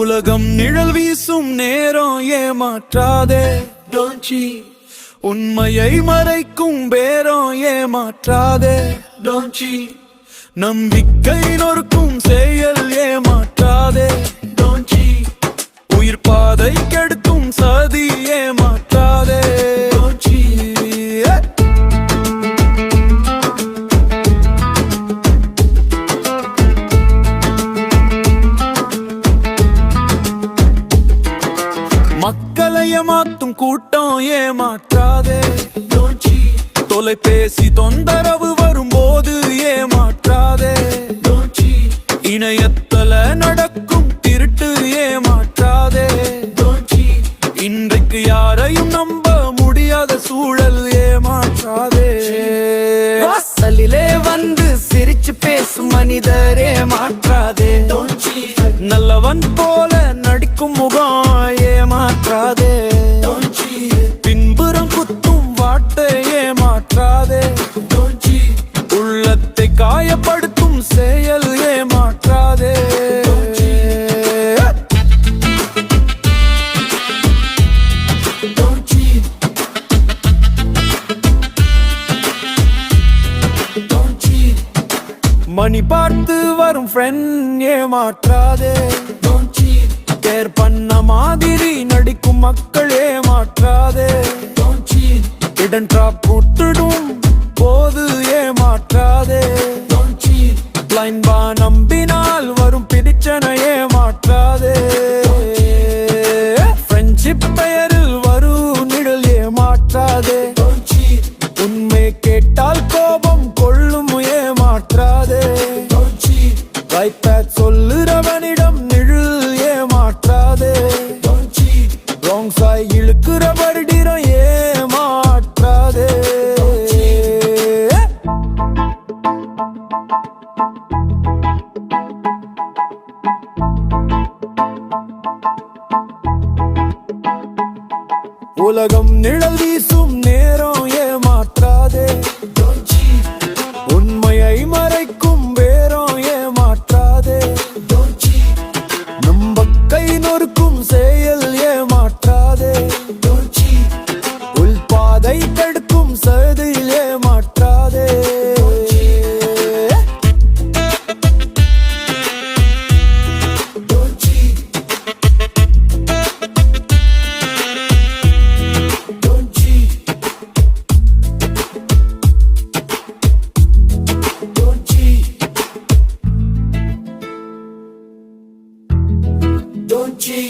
உலகம் நிழல் வீசும் நேரம் ஏமாற்றாதே Don't உண்மையை மறைக்கும் பேரம் ஏமாற்றாதே Don't நம்பிக்கை நொறுக்கும் செயல் ஏமா மக்களை ஏமாத்தும் கூட்டம் ஏமாற்றாதே. தொலைபேசி தொந்தரவு வரும்போது ஏமாற்றாதே. Don't இணையத்தல நடக்கும் திருட்டு ஏமாற்றாதே. இன்றைக்கு யாரையும் நம்ப முடியாத சூழல் ஏமாற்றாதே. வாசலிலே வந்து சிரிச்சு பேசும் மனிதரே மாற்றாதே. நல்லவன் போல நடிக்கும் முகம் காயப்படுத்தும் செயல் ஏமாற்றாதே. மணி பார்த்து வரும் ஃப்ரெண்ட் ஏமாற்றாதே. கேர் பண்ண மாதிரி நடிக்கும் மக்கள் ஏமாற்றாதே. இடன் ட்ராப் கொடுத்துடும் லைன் பா நம்பினால் வரும் பிரச்சனை மாற்றாதே. ஃப்ரெண்ட்ஷிப் பெயரில் வரும் நிழல் ஏமாற்றாதே Don't உண்மை கேட்டால் கோபம் கொள்ளும் ஏமாற்றாதே Don't வைப்பேட் சொல்லுறவனிடம் நிழல் ஏமாற்றாதே Don't ராங் சாய் இழுக்கிற வருடிரம் ஏமாற்றாதே உலகம் நிழல் வீசும் நேரம். মুচি